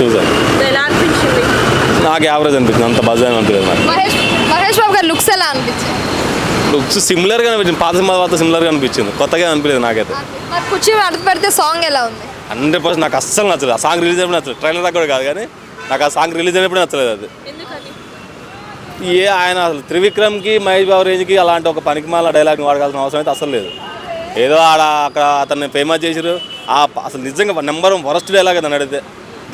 చూసాను అనిపించింది? నాకు యావరేజ్ అనిపించింది. అంత బజ్ అని అనిపించలేదు నాకు. మహేష్ మహేష్ బాబు గారి లుక్స్ ఎలా అనిపించింది? లుక్స్ సిమిలర్గా అనిపించింది. పాత సినిమా తర్వాత సిమిలర్గా అనిపించింది. కొత్తగా అనిపించలేదు నాకైతే. మరి కుర్చీ అర్థ పెడితే సాంగ్ ఎలా ఉంది? హండ్రెడ్ పర్సెంట్ నాకు అస్సలు నచ్చలేదు. ఆ సాంగ్ రిలీజ్ అయినప్పుడు నచ్చలేదు. ట్రైలర్ కూడా కాదు కానీ నాకు ఆ సాంగ్ రిలీజ్ అయినప్పుడు నచ్చలేదు అది. ఏ ఆయన అసలు త్రివిక్రమ్కి మహేష్ బాబు రేంజ్కి అలాంటి ఒక పనికిమాల డైలాగ్ని వాడకాల్సిన అవసరం అయితే అసలు లేదు. ఏదో ఆడ అక్కడ అతన్ని ఫేమస్ చేసిరు ఆ అసలు నిజంగా నెంబర్ వరస్ట్ డైలాగ్ అని అడిగితే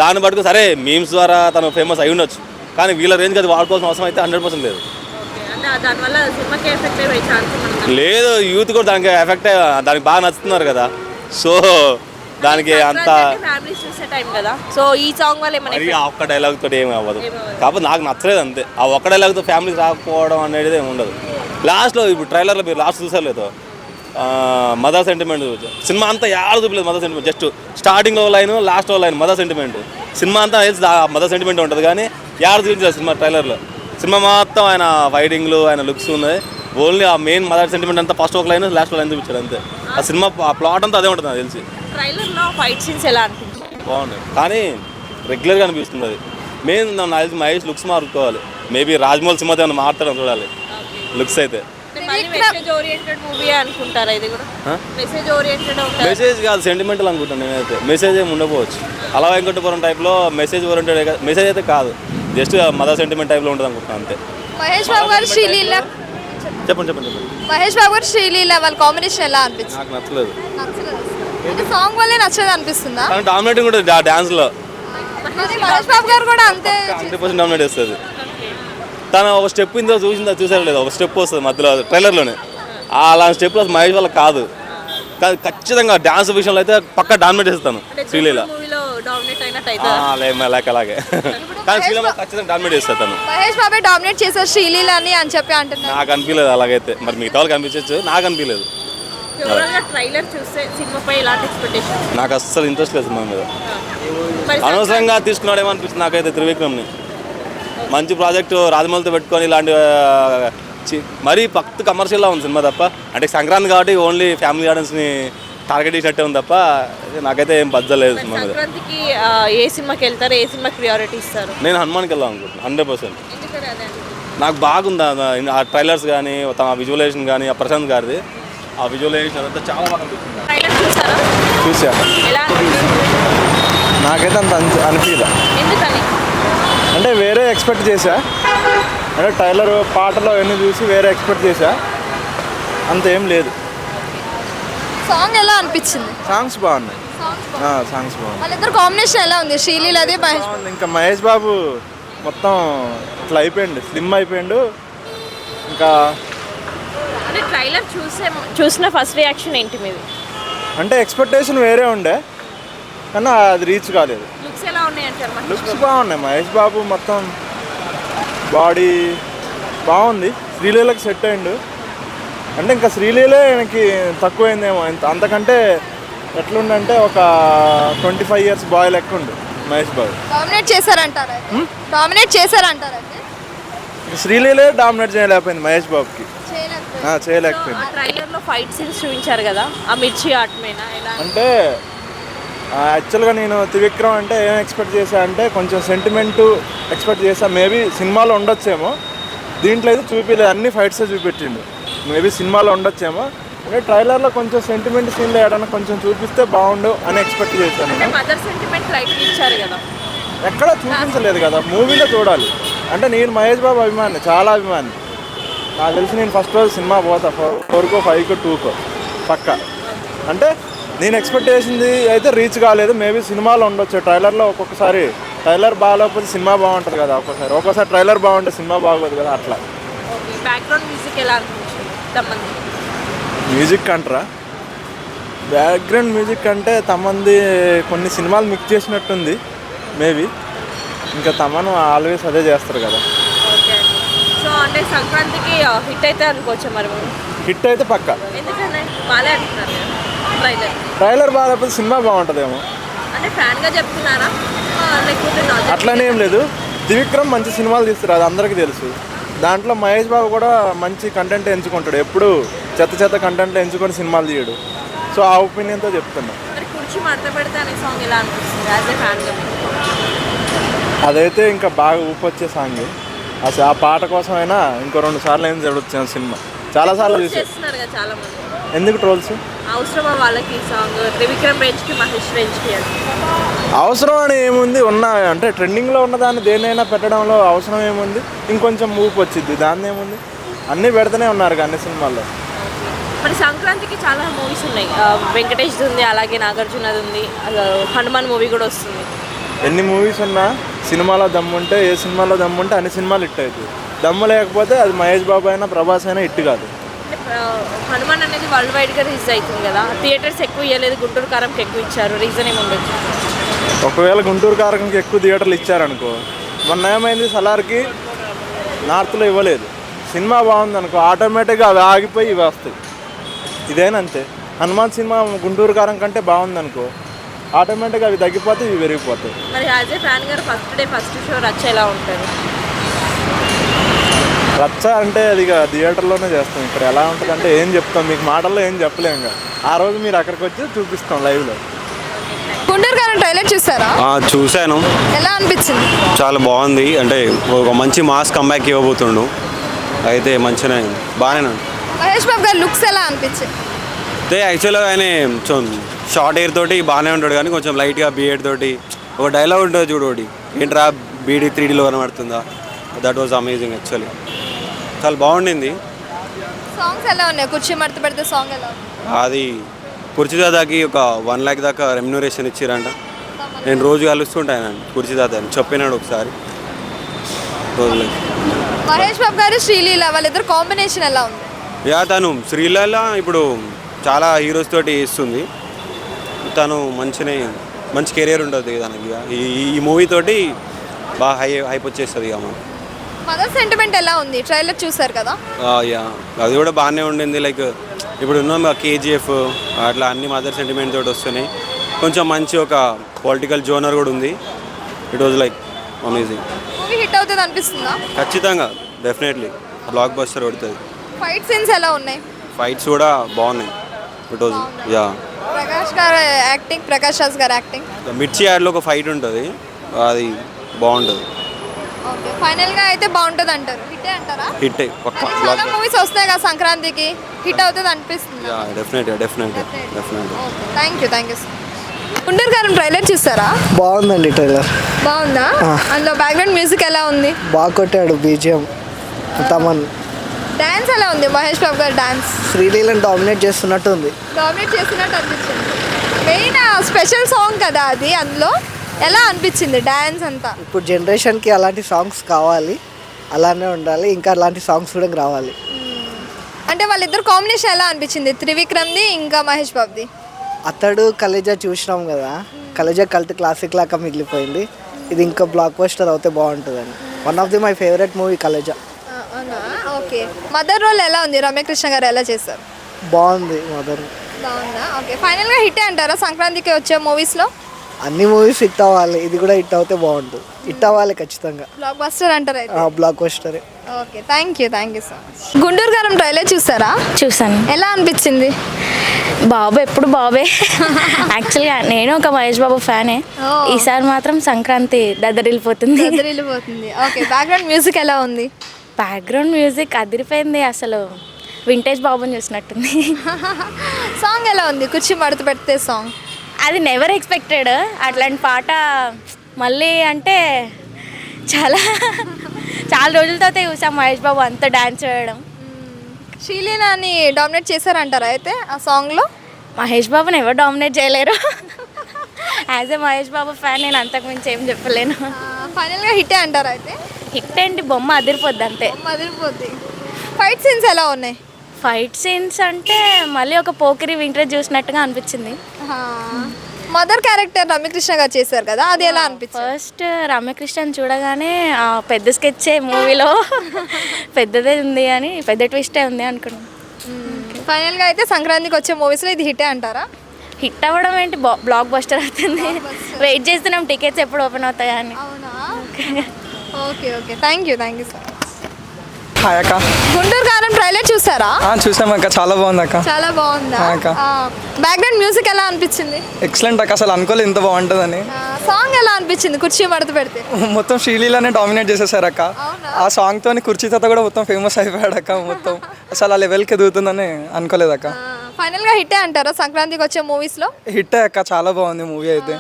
దాన్ని బట్టుకు సరే మీమ్స్ ద్వారా తను ఫేమస్ అయి ఉండొచ్చు. కానీ వీళ్ళ రేంజ్కి అది వాడుకోవాల్సిన అవసరం అయితే హండ్రెడ్ పర్సెంట్ లేదు. లేదు యూత్ కూడా దానికి ఎఫెక్ట్ దానికి బాగా నచ్చుతున్నారు కదా. సో దానికి అంత ఫ్యామిలీస్ సో ఈ సాంగ్ వల్ల ఒక్క డైలాగ్ తోటి ఏమి అవ్వదు. కాకపోతే నాకు నచ్చలేదు అంతే. ఆ ఒక్క డైలాగ్తో ఫ్యామిలీకి రాకపోవడం అనేది ఏమి ఉండదు. లాస్ట్లో ఇప్పుడు ట్రైలర్లో మీరు లాస్ట్ చూసారు లేదు మదర్ సెంటిమెంట్ సినిమా అంతా యాడ చూపలేదు మదర్ సెంటిమెంట్ జస్ట్ స్టార్టింగ్లో లైన్ లాస్ట్లో లైన్ మదర్ సెంటిమెంట్ సినిమా అంతా మదర్ సెంటిమెంట్ ఉంటుంది కానీ యాడ చూపించలేదు సినిమా ట్రైలర్లో సినిమా మొత్తం ఆయన ఫైటింగ్లు ఆయన లుక్స్ ఉన్నాయి ఓన్లీ ఆ మెయిన్ మదర్ సెంటిమెంట్ అంతా ఫస్ట్ ఒక లైన్ లాస్ట్ లైన్ చూపించారు అంతే ఆ సినిమా ఆ ప్లాట్ అంతా అదే ఉంటుంది నాకు తెలిసి ట్రైలర్లో ఫైట్ సీన్స్ ఎలా బాగుంది కానీ రెగ్యులర్గా అనిపిస్తుంది అది మెయిన్ నాకు తెలిసి మహేష్ లుక్స్ మారుకోవాలి మేబీ రాజమౌళి సినిమాతో ఏమైనా మారుతాడని చూడాలి లుక్స్ అయితే అనుకుంటారా? ఇది కూడా మెసేజ్ ఓరియంటెడ్ ఉంటుంది. మెసేజ్ కాదు సెంటిమెంటల్ అనుకుంటాను నేనైతే. మెసేజ్ ఏమి ఉండకపోవచ్చు. అలా వెంకటపురం టైప్లో మెసేజ్ ఓరియంటెడ్ మెసేజ్ అయితే కాదు. జస్ట్ మదర్ సెంటిమెంట్ టైప్లో ఉంటుంది అనుకుంటున్నాను అంతే. మహేష్ బాబు గారు శ్రీలీల చెప్పండి చెప్పండి చెప్పండి. మహేష్ బాబు గారు శ్రీలీల వాళ్ళ కాంబినేషన్ ఎలా అనిపించింది? నాకు నచ్చలేదు. సాంగ్ వల్లే నచ్చదు అనిపిస్తుందా? డామినేటింగ్ ఉంటుంది ఆ డాన్స్లో మహేష్ బాబు గారు కూడా అంతే హండ్రెడ్ పర్సెంట్ డామినేట్ చేస్తుంది. తను ఒక స్టెప్ ఇందో చూసిందో చూసారో లేదు? ఒక స్టెప్ వస్తుంది మధ్యలో ట్రైలర్లోనే అలాంటి స్టెప్ మహేష్ వల్ల కాదు. కాదు ఖచ్చితంగా డాన్స్ విషయంలో అయితే పక్క డామినేట్ చేస్తాను శ్రీలీల. అలాగే. అలాగే కానీ శ్రీలీల ఖచ్చితంగా డామినేట్ చేస్తాను తను. మహేష్ బాబే డామినేట్ చేశారు శ్రీలీల అని అని చెప్పి అంటున్నారు. నాకు అనిపించలేదు అలాగైతే. మరి మిగతా వాళ్ళకి అనిపించవచ్చు నాకు అనిపించలేదు నాకు అస్సలు ఇంట్రెస్ట్ లేదు సినిమా మీద. అనవసరంగా తీసుకున్నాడేమో అనిపిస్తుంది నాకైతే త్రివిక్రమ్ని. మంచి ప్రాజెక్టు రాజమౌళితో పెట్టుకొని ఇలాంటి మరీ పక్తు కమర్షియల్లా ఉంది సినిమా తప్ప. అంటే సంక్రాంతి కాబట్టి ఓన్లీ ఫ్యామిలీ ఆడియన్స్ని టార్గెట్ చేసినట్టే ఉంది తప్ప నాకైతే ఏం బద్దలేదు సినిమా మీద. సంక్రాంతికి ఆ, ఏ సినిమాకి వెళ్తారు? ఏ సినిమాకి ప్రియారిటీ ఇస్తారు? నేను హనుమాన్కి వెళ్దాం అనుకుంటున్నాను హండ్రెడ్ పర్సెంట్ నాకు బాగుంది ఆ- ఆ ట్రైలర్స్ కానీ తమ విజువలైజేషన్ కానీ ఆ ప్రశాంత్ గారిది. ఆ విజువలైజేషన్ అదంతా చాలా బాగా అనిపిస్తుంది. ట్రైలర్ చూసారా చూశాను. ఎలా అనిపించింది నాకైతే అంత అనిపి- అనిపించలే ఎందుకని? అంటే వేరే ఎక్స్పెక్ట్ చేశా. అంటే టైలర్ పాటలో అన్నీ చూసి వేరే ఎక్స్పెక్ట్ చేశా. అంత ఏం లేదు. సాంగ్ ఎలా అనిపించింది? సాంగ్స్ బాగున్నాయి. ఆ, సాంగ్స్ బాగున్నాయి. వాళ్ళిద్దరు కాంబినేషన్ ఎలా ఉంది? శ్రీలీలది మహేష్ బాగుంది. ఇంకా మహేష్ బాబు మొత్తం ఇట్లా అయిపోయిండు. స్లిమ్ అయిపోయిండు. ఇంకా అంటే ట్రైలర్ చూసే చూసిన ఫస్ట్ రియాక్షన్ ఏంటి మీది? అంటే ఎక్స్పెక్టేషన్ వేరే ఉండే. కానీ అది రీచ్ కాలేదు. లుక్స్ ఎలా ఉన్నాయి అంటారు మరి? లుక్స్ బాగున్నాయి. మహేష్ బాబు మొత్తం బాడీ బాగుంది. శ్రీలీలకు సెట్ అయిండు. అంటే ఇంకా శ్రీలీలే ఆయనకి తక్కువైందేమో. అంతకంటే ఎట్లుండంటే ఒక ట్వంటీ ఫైవ్ ఇయర్స్ బాయ్ లెక్క ఉండు మహేష్ బాబు. డామినేట్ చేశారంటారా? డామినేట్ చేశారంటారండి ఇంక శ్రీలీలే డామినేట్ చేయలేకపోయింది మహేష్ బాబుకి. చేయలేకపోయింది. ఆ ట్రైలర్లో ఫైట్ సీన్స్ చూపించారు కదా? ఆ మిర్చి ఆటమేనా? అంటే యాక్చువల్గా నేను త్రివిక్రమ్ అంటే ఏం ఎక్స్పెక్ట్ చేశా అంటే కొంచెం సెంటిమెంట్ ఎక్స్పెక్ట్ చేశా. మేబీ సినిమాలో ఉండొచ్చేమో. దీంట్లో అయితే చూపించలేదు అన్ని ఫైట్స్ చూపెట్టిండు. మేబీ సినిమాలో ఉండొచ్చేమో. అంటే ట్రైలర్లో కొంచెం సెంటిమెంట్ సీన్లో ఏడన్నా కొంచెం చూపిస్తే బాగుండు అని ఎక్స్పెక్ట్ చేశాను ఎక్కడ చూపించలేదు కదా మూవీలో చూడాలి. అంటే నేను మహేష్ బాబు అభిమాని చాలా అభిమాని. నాకు తెలిసి నేను ఫస్ట్ రోజు సినిమా పోతా ఫోర్ ఫోర్కో ఫైవ్కో టూకో పక్క. అంటే నేను ఎక్స్పెక్ట్ చేసింది అయితే రీచ్ కాలేదు. మేబీ సినిమాలో ఉండొచ్చు. ట్రైలర్లో ఒక్కొక్కసారి ట్రైలర్ బాగాలేకపోతే సినిమా బాగుంటుంది కదా ఒక్కోసారి. ఒక్కోసారి ట్రైలర్ బాగుంటే సినిమా బాగోదు కదా అట్లా. బ్యాక్గ్రౌండ్ మ్యూజిక్ ఎలా అంటారా? బ్యాక్గ్రౌండ్ మ్యూజిక్ అంటే తమంది కొన్ని సినిమాలు మిక్స్ చేసినట్టుంది మేబీ ఇంకా తమను ఆల్వేస్ అదే చేస్తారు కదా. సో అంటే సంక్రాంతికి హిట్ అయితే అనుకోవచ్చు మరి. హిట్ అయితే పక్క. ఎందుకంటే అంటున్నారు. ట్రైలర్. ట్రైలర్ బాగాలేకపోతే సినిమా బాగుంటుందేమో. అంటే ఫ్యాన్గా చెప్తున్నారా లేకపోతే? అట్లనే ఏం లేదు. త్రివిక్రమ్ మంచి సినిమాలు తీస్తారు అది అందరికీ తెలుసు. దాంట్లో మహేష్ బాబు కూడా మంచి కంటెంట్ ఎంచుకుంటాడు. ఎప్పుడు చెత్త చెత్త కంటెంట్ ఎంచుకొని సినిమాలు తీయడు. సో ఆ ఒపీనియన్తో చెప్తున్నా. మరి కుర్చీ మడత పెడితే అనే సాంగ్ ఎలా అనిపిస్తుంది యాజ్ ఏ ఫ్యాన్గా మీకు? అదైతే ఇంకా బాగా ఊపొచ్చే సాంగ్ అసలు ఆ పాట కోసమైనా ఇంకో రెండు సార్లు అయినా చూడొచ్చు సినిమా. చాలా సార్లు చూసి చేస్తున్నారు కదా చాలా మంది ఎందుకు ట్రోల్స్? అవసరమా వాళ్ళకి సాంగ్? త్రివిక్రమ్ రేంజ్కి మహేష్ రేంజ్కి అని. అవసరం అని ఏముంది? ఉన్న అంటే ట్రెండింగ్లో ఉన్న దాన్ని దేన్నైనా పెట్టడంలో అవసరం ఏముంది? ఇంకొంచెం ఊపు వచ్చింది దాన్ని ఏముంది? అన్నీ పెడుతూనే ఉన్నారు అన్ని సినిమాల్లో. మరి సంక్రాంతికి చాలా మూవీస్ ఉన్నాయి. వెంకటేష్ ఉంది అలాగే నాగార్జునది ఉంది హనుమాన్ మూవీ కూడా వస్తుంది. ఎన్ని మూవీస్ ఉన్నా సినిమాలో దమ్ము ఉంటే ఏ సినిమాలో దమ్ము ఉంటే అన్ని సినిమాలు హిట్ అవుతాయి. దమ్ము లేకపోతే అది మహేష్ బాబు అయినా ప్రభాస్ అయినా హిట్ కాదు. హనుమాన్ అనేది వరల్డ్ వైడ్గా రిలీజ్ అవుతుంది కదా. థియేటర్స్ ఎక్కువ ఇవ్వలేదు గుంటూరు కారంకి ఎక్కువ ఇచ్చారు. రీజన్ ఏమి ఉండొచ్చు ఒకవేళ గుంటూరు కారకంకి ఎక్కువ థియేటర్లు ఇచ్చారనుకో మొన్న ఏమైంది సలార్కి నార్త్లో ఇవ్వలేదు. సినిమా బాగుంది అనుకో ఆటోమేటిక్గా అవి ఆగిపోయి ఇవి వస్తాయి. ఇదేనా అంతే? హనుమాన్ సినిమా గుంటూరు కారం కంటే బాగుంది అనుకో ఆటోమేటిక్గా అవి తగ్గిపోతే ఇవి పెరిగిపోతాయి. మరి యాజ్ ఏ ఫ్యాన్ గారు ఫస్ట్ డే ఫస్ట్ షో రచ్చేలా ఉంటారు రచ్చ అంటే అది ఇక థియేటర్లోనే చేస్తాం. ఇక్కడ ఎలా ఉంటుంది అంటే ఏం చెప్తాం మీకు మాటల్లో ఏం చెప్పలేం ఇంకా. ఆ రోజు మీరు అక్కడికి వచ్చి చూపిస్తాం లైవ్లో. గుంటూరు గారు ట్రైలర్ చూసారా? ఆ, చూశాను. ఎలా అనిపించింది? చాలా బాగుంది. అంటే ఒక మంచి మాస్ కంబ్యాక్ ఇవ్వబోతుండు. అయితే మంచిగా బాగానే. మహేష్ బాబు గారి లుక్స్ ఎలా అనిపించాయి అయితే యాక్చువల్గా ఆయన కొంచెం షార్ట్ హెయిర్ తోటి బాగానే ఉంటాడు కానీ కొంచెం లైట్గా బియర్డ్ తోటి ఒక డైలాగ్ ఉంటుంది చూడు ఒకటి. ఏంట్రా బీడీ త్రీ డీలో కనబడుతుందా? దట్ వాజ్ అమేజింగ్ యాక్చువల్లీ చాలా బాగుండింది. సాంగ్స్ ఎలా ఉన్నాయి? కుర్చీ మడత పెడితే సాంగ్ ఎలా అది కుర్చీ దాదాకి ఒక వన్ ల్యాక్ దాకా రెమ్యునరేషన్ ఇచ్చిరంట. నేను రోజు కలుస్తుంటాను కుర్చీ దాదా అని చెప్పినాడు ఒకసారి. రోజులకి మహేష్ బాబు గారు శ్రీలీల వాళ్ళిద్దరు కాంబినేషన్ ఎలా ఉంది? యా తను శ్రీలీల ఇప్పుడు చాలా హీరోస్ తోటి ఇస్తుంది తను మంచినే మంచి కెరీర్ ఉంటుంది తనకి. ఇక. ఈ ఈ మూవీ తోటి బాగా హై హైప్ వచ్చేస్తుంది ఇక మనం. మదర్ సెంటిమెంట్ ఎలా ఉంది? ట్రైలర్ చూసారు కదా? యా. అది కూడా బాగానే ఉండింది. లైక్ ఇప్పుడు ఉన్నాం కేజీఎఫ్ అట్లా అన్ని మదర్ సెంటిమెంట్ తోటి వస్తున్నాయి. కొంచెం మంచి ఒక పొలిటికల్ జోనర్ కూడా ఉంది. It was like amazing movie hit అవుతుంది అనిపిస్తుందా? ఖచ్చితంగా. డెఫినెట్లీ బ్లాక్ బస్టర్ కొడుతుంది. ఫైట్ సీన్స్ ఎలా ఉన్నాయి? ఫైట్స్ కూడా బాగున్నాయి. ఇట్ వాజ్ యా ప్రకాష్ గారు యాక్టింగ్ ప్రకాష్ రాజ్ గారు యాక్టింగ్ మిర్చి యాడ్లో ఒక ఫైట్ ఉంటుంది. అది బాగుంటుంది. ఓకే ఫైనల్గా అయితే బాగుంటుంది అంటారు. హిట్ అంటారా? హిట్ పక్క చాలా మూవీస్ వస్తాయి కదా సంక్రాంతికి హిట్ అవుతుంది అనిపిస్తుంది? Yeah thank you thank you Guntur గారు ట్రైలర్ చూస్తారా? బాగుందండి ట్రైలర్. బాగుందా? అందులో బ్యాక్గ్రౌండ్ మ్యూజిక్ ఎలా ఉంది? బాగా కొట్టాడు బీజిఎం తమన్. డాన్స్ ఎలా ఉంది? మహేష్ బాబు గారు డాన్స్ శ్రీలీలను డామినేట్ చేస్తున్నట్టు ఉంది డామినేట్ చేసినట్టు అనిపించింది మెయిన్ స్పెషల్ సాంగ్ కదా అది అందులో? ఎలా అనిపించింది డాన్స్ అంతా? ఇప్పుడు జనరేషన్కి అలాంటి సాంగ్స్ కావాలి అలానే ఉండాలి ఇంకా అలాంటి సాంగ్స్ కూడా రావాలి. అంటే వాళ్ళిద్దరు కాంబినేషన్ ఎలా అనిపించింది? త్రివిక్రమ్ది ఇంకా మహేష్ బాబుది? అతడు కలేజా చూసినాం కదా కలేజా కల్ట్ క్లాసిక్ లాగా మిగిలిపోయింది. ఇది ఇంకా బ్లాక్ బస్టర్ అవుతే బాగుంటుందని. One of the my favourite movie Khaleja. Okay. Mother role ఎలా ఉంది? రమ్యకృష్ణ గారు ఎలా చేశారు? బాగుంది మదర్ బాగుందా? ఓకే. ఫైనల్గా హిట్ అంటారా? సంక్రాంతికి వచ్చే మూవీస్లో అన్ని మూవీస్ హిట్ అవ్వాలి. ఇది కూడా హిట్ అవుతే బాగుంటుంది హిట్ అవ్వాలి ఖచ్చితంగా. బ్లాక్ బస్టర్ అంటారు అయితే? బ్లాక్ బస్టరే okay thank you thank you so much Guntur Kaaram trailer చూస్తారా చూసాను. ఎలా అనిపించింది? బాబు ఎప్పుడు బాబే. యాక్చువల్గా నేను ఒక మహేష్ బాబు ఫ్యానే ఓ. ఈసారి మాత్రం సంక్రాంతి దద్దరిల్లిపోతుంది. వెళ్ళిపోతుంది ఓకే బ్యాక్గ్రౌండ్ మ్యూజిక్ ఎలా ఉంది? బ్యాక్గ్రౌండ్ మ్యూజిక్ అదిరిపోయింది అసలు. వింటేజ్ బాబుని చూసినట్టుంది. సాంగ్ ఎలా ఉంది? కుర్చీ మడత పెడితే సాంగ్ అది నెవర్ ఎక్స్పెక్టెడ్ అట్లాంటి పాట మళ్ళీ అంటే చాలా చాలా రోజుల తర్వాత చూసాం మహేష్ బాబు అంత డాన్స్ వేయడం శ్రీలీలాని డామినేట్ చేశారంటారా అయితే ఆ సాంగ్లో మహేష్ బాబుని ఎవరు డామినేట్ చేయలేరు. As a Mahesh Babu fan నేను అంతకు మించి ఏం చెప్పలేను. ఫైనల్గా హిట్ అంటారా అయితే? హిట్ ఏంటి బొమ్మ అదిరిపోద్ది అంతే. మదిరిపోద్ది ఫైట్ సీన్స్ ఎలా ఉన్నాయి? ఫైట్ సీన్స్ అంటే మళ్ళీ ఒక పోకిరి వింటరేజ్ చూసినట్టుగా అనిపించింది. మదర్ క్యారెక్టర్ రమ్యకృష్ణ గారు చేశారు కదా అది ఎలా అనిపించింది? ఫస్ట్ రమ్యకృష్ణన్ చూడగానే పెద్ద స్కెచ్చే మూవీలో. పెద్దదే ఉంది అని పెద్ద ట్విస్టే ఉంది అనుకున్నాను ఫైనల్గా అయితే సంక్రాంతికి వచ్చే మూవీస్లో ఇది హిట్ అంటారా? హిట్ అవ్వడం ఏంటి? బ్లాక్ బస్టర్ అవుతుంది. వెయిట్ చేస్తున్నాం టికెట్స్ ఎప్పుడు ఓపెన్ అవుతాయా అని. అవునా? Okay okay. Thank you thank you so much hi అక్క. గుంటూరు కారం ట్రైలర్ చూసారా? చూసాం అక్క. చాలా బాగుంది అక్క. చాలా బాగుందా? అక్క. బ్యాక్గ్రౌండ్ మ్యూజిక్ ఎలా అనిపించింది? ఎక్సలెంట్ అక్క. అసలు అనుకోలేదు ఇంత బాగుంటుందని. సాంగ్ ఎలా అనిపించింది? కుర్చీ మడత పెడితే. మొత్తం శ్రీలీలానే డామినేట్ చేసేసారు అక్క? ఆ సాంగ్తో కుర్చీ తాత కూడా మొత్తం ఫేమస్ అయిపోయాడు అక్క మొత్తం. అసలు ఆ లెవెల్కి ఎదుగుతుందని అనుకోలేదు అక్క. ఫైనల్గా హిట్టే అంటారా? సంక్రాంతికి వచ్చే మూవీస్లో? హిట్ అక్క. చాలా బాగుంది మూవీ అయితే.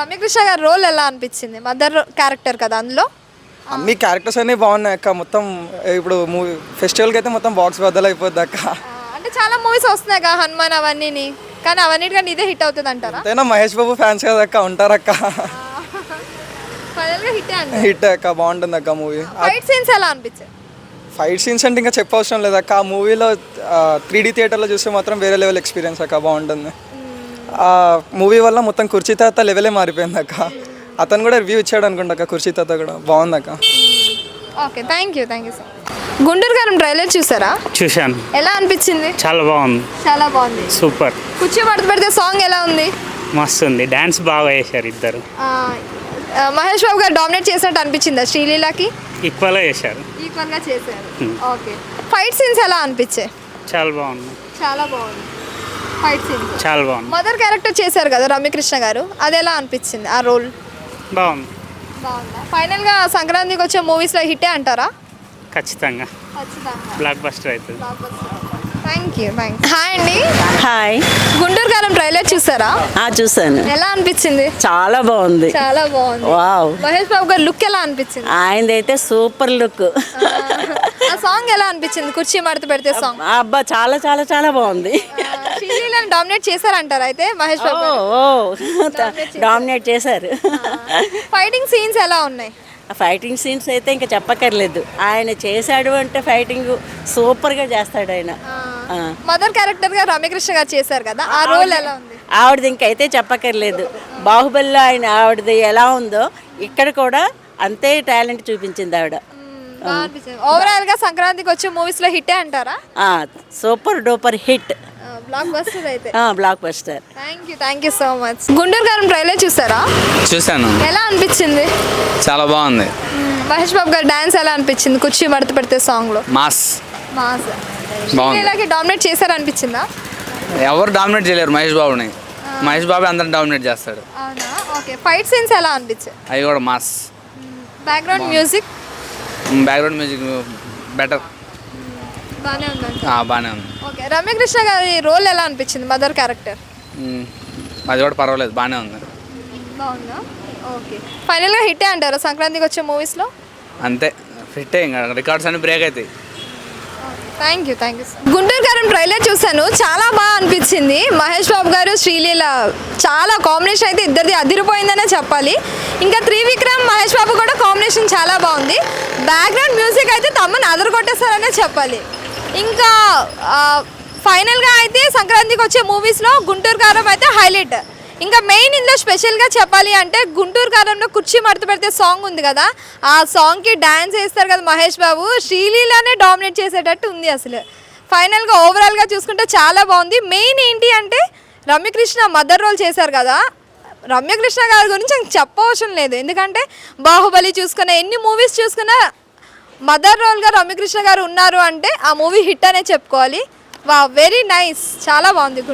రమ్యకృష్ణ గారి రోల్ ఎలా అనిపించింది? మదర్ క్యారెక్టర్ కదా అందులో? అన్ని క్యారెక్టర్స్ అన్నీ బాగున్నాయి అక్క. మొత్తం ఇప్పుడు మూవీ ఫెస్టివల్కి అయితే మొత్తం బాక్స్ బద్దలు అయిపోద్ది అక్క. అంటే చాలా మూవీస్ వస్తున్నాయి కదా హనుమాన్ అవన్నీ కానీ అవన్నిటికంటే ఇదే హిట్ అవుతుంది అంటారా అంతేనా మహేష్ బాబు ఫ్యాన్స్ కదా అక్క ఉంటారక్క హిట్ అక్క బాగుంటుంది అక్క మూవీ ఫైట్ సీన్స్ ఎలా అనిపించాయి? ఫైట్ సీన్స్ అంటే ఇంకా చెప్పవసరం లేదు అక్క. ఆ మూవీలో త్రీ డీ థియేటర్లో చూస్తే మాత్రం వేరే లెవెల్ ఎక్స్పీరియన్స్ అక్క బాగుంటుంది. ఆ మూవీ వల్ల మొత్తం కుర్చీ తాత లెవెలే మారిపోయింది అక్క. అతను కూడా రివ్యూ ఇచ్చాడు అనుకుంటా అక్క కుర్చీ తాత కూడా. బాగుంది అక్క. Okay thank you thank you sir Guntur Kaaram trailer చూసారా? చూశాను. ఎలా అనిపించింది? చాలా బాగుంది. చాలా బాగుంది. సూపర్. కుర్చీ మడత పెడితే సాంగ్ ఎలా ఉంది? మస్తు ఉంది. డ్యాన్స్ బాగా చేశారు ఇద్దరు. మహేష్ బాబు గారు డామినేట్ చేసినట్టు అనిపించిందా శ్రీలీలకి? ఈక్వల్గా చేశారు. ఈక్వల్గా చేశారు. ఓకే ఫైట్ సీన్స్ ఎలా అనిపించాయి? చాలా బాగుంది. చాలా బాగుంది. ఫైట్ సీన్స్ చాలా బాగుంది. మదర్ క్యారెక్టర్ చేశారు కదా రమ్యకృష్ణ గారు. అది ఎలా అనిపించింది? ఆ రోల్ బాగుంది. బాగుందా? ఫైనల్గా సంక్రాంతికి వచ్చే మూవీస్లో హిట్టే అంటారా? ఖచ్చితంగా. బ్లాక్ బస్టర్ అవుతుంది. థ్యాంక్ యూ థ్యాంక్ హాయ్ అండి. హాయ్ గుంటూరు గారం ట్రైలర్ చూసారా? ఆ చూసాను ఎలా అనిపించింది? చాలా బాగుంది. చాలా బాగుంది. వావ్ మహేష్ బాబు గారి లుక్ ఎలా అనిపించింది? ఆయనదైతే సూపర్ లుక్. ఆ సాంగ్ ఎలా అనిపించింది? కుర్చీ మడత పెడితే సాంగ్. అబ్బా చాలా చాలా చాలా బాగుంది. శ్రీలీలను డామినేట్ చేశారంటారు అయితే మహేష్ బాబు డామినేట్ చేశారు. ఫైటింగ్ సీన్స్ ఎలా ఉన్నాయి? ఫైటింగ్ సీన్స్ అయితే ఇంకా చెప్పక్కర్లేదు. ఆయన చేశాడు అంటే ఫైటింగ్ సూపర్గా చేస్తాడు ఆయన. మదర్ క్యారెక్టర్గా రమ్యకృష్ణ గారు చేశారు కదా ఆ రోల్ ఎలా ఉంది? ఆవిడది ఇంకైతే చెప్పక్కర్లేదు. బాహుబలిలో ఆయన ఆవిడది ఎలా ఉందో ఇక్కడ కూడా అంతే టాలెంట్ చూపించింది ఆవిడ. ఓవరాల్గా సంక్రాంతికి వచ్చే మూవీస్లో హిట్టే అంటారా? Super duper hit. Block buster అయితే. ఆ, blockbuster thank you thank you so much Guntur Kaaram trailer చూసారా? చూశాను. ఎలా అనిపించింది? చాలా బాగుంది. మహేష్ బాబు గారు డాన్స్ ఎలా అనిపించింది? కుర్చీ మడత పెడితే సాంగ్లో. మాస్. మాస్. బాగుంది. శ్రీలీలకి డామినేట్ చేశారు అనిపించిందా? ఎవరు డామినేట్ చేయలేరు మహేష్ బాబుని. మహేష్ బాబు అందరిని డామినేట్ చేస్తాడు. అవునా? ఓకే ఫైట్ సీన్స్ ఎలా అనిపించాయి? అవి కూడా mass. Background music background music better బాగానే ఉందండి బాగానే ఉంది. ఓకే రమ్యకృష్ణ గారి రోల్ ఎలా అనిపించింది మదర్ క్యారెక్టర్? మ్మ్. అది కూడా పర్వాలేదు బాగానే ఉంది. బాగుందా? ఓకే. ఫైనల్గా హిట్టే అంటారా సంక్రాంతికి వచ్చే మూవీస్లో? అంతే ఫిట్టే ఇంకా రికార్డ్స్ అన్ని బ్రేక్ అవుతాయి thank you thank you Guntur Kaaram trailer చూసాను చాలా బాగా అనిపించింది. మహేష్ బాబు గారు శ్రీలీల చాలా కాంబినేషన్ అయితే ఇద్దరిది అదిరిపోయిందనే చెప్పాలి. ఇంకా త్రివిక్రమ్ మహేష్ బాబు కూడా కాంబినేషన్ చాలా బాగుంది. బ్యాక్గ్రౌండ్ మ్యూజిక్ అయితే తమ్మని అదరు కొట్టేస్తారనే చెప్పాలి. ఇంకా ఫైనల్గా అయితే సంక్రాంతికి వచ్చే మూవీస్లో గుంటూరు కారం అయితే హైలైట్. ఇంకా మెయిన్ ఇందులో స్పెషల్గా చెప్పాలి అంటే గుంటూరు కారంలో కుర్చీ మడత పెడితే సాంగ్ ఉంది కదా ఆ సాంగ్కి డ్యాన్స్ వేస్తారు కదా మహేష్ బాబు శ్రీలీలానే డామినేట్ చేసేటట్టు ఉంది అసలు. ఫైనల్గా ఓవరాల్గా చూసుకుంటే చాలా బాగుంది. మెయిన్ ఏంటి అంటే రమ్యకృష్ణ మదర్ రోల్ చేశారు కదా రమ్యకృష్ణ గారి గురించి ఇంక చెప్పవసరం లేదు. ఎందుకంటే బాహుబలి చూసుకున్న ఎన్ని మూవీస్ చూసుకున్నా మదర్ రోల్గా రమ్యకృష్ణ గారు ఉన్నారు అంటే ఆ మూవీ హిట్ అనే చెప్పుకోవాలి. వా వెరీ నైస్ చాలా బాగుంది.